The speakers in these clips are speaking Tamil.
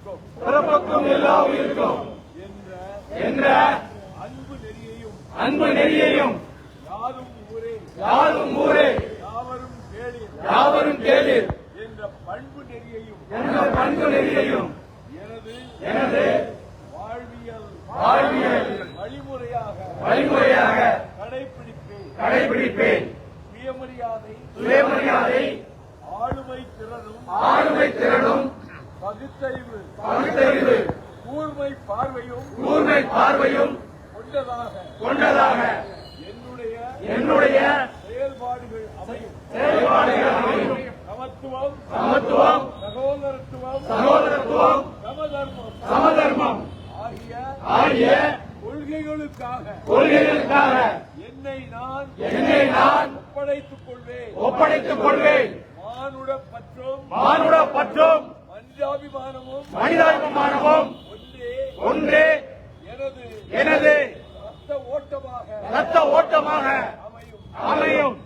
உயிர்க்கும் பிறப்புக்கும் எல்லா உயிருக்கும் என்ற என்ற அன்பு நெறியையும் அன்பு நெறியையும் யாரும் ஊரே யாரும் ஊரே யாவரும் கேளீர் யாவரும் கேளீர் என்ற பண்பு நெறியையும் என்ற பண்பு நெறியையும் எனது எனது வாழ்வியல் வாழ்வியல் வழிமுறையாக வழிமுறையாக கடைபிடிப்பேன். கடைபிடிப்பேன். சுயமரியாதை சுயமரியாதை ஆளுமை திறனும் ஆளுமை திறனும் பகுத்தறிவு. பகுத்தறிவு. கூர்மை பார்வையும் கூர்மை பார்வையும் கொண்டதாக. கொண்டதாக. என்னுடைய என்னுடைய செயல்பாடுகள் அமையும். செயல்பாடுகள் அமையும். சமத்துவம் சமத்துவம் சகோதரத்துவம் சகோதரத்துவம் சமதர்மம். சமதர்மம். ஆகிய ஆகிய கொள்கைகளுக்காக கொள்கைகளுக்காக என்னை நான் என்னை நான் ஒப்படைத்துக் கொள்வேன் ஒப்படைத்துக் கொள்வேன் மானுட பற்றும் மானுட பற்றும் மனிதாபிமானமும் மனிதாபிமானமும் ஒன்றே எனது ஓட்டமாக ரத்த ஓட்டமாக அமையும்.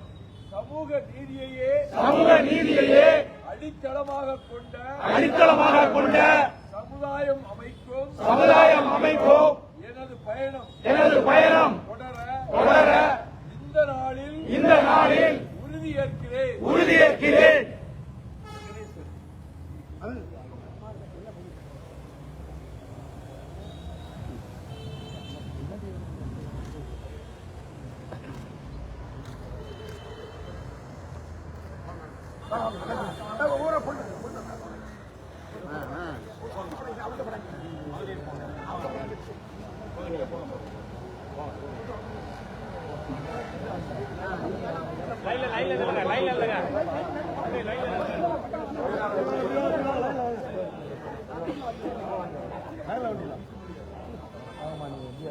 சமூக நீதியையே சமூக நீதியையே அடித்தளமாக கொண்ட அடித்தளமாக கொண்ட சமுதாயம் அமைக்கும். சமுதாயம் அமைப்போம் எனது பயணம் எனது பயணம் தொடர தொடர இந்த நாளில் இந்த நாளில் உறுதியேற்கிறேன். உறுதியேற்கிறேன். ஆமா நீங்க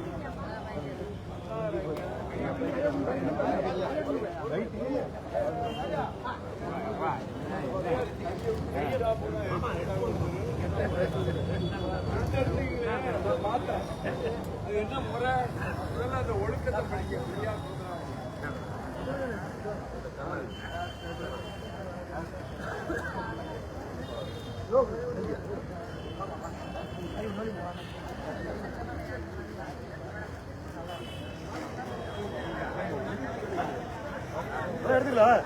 என்ன முறை? முதல்ல அந்த ஒழுக்கத்தை படிக்க சரியா எடுத்துக்கலாம்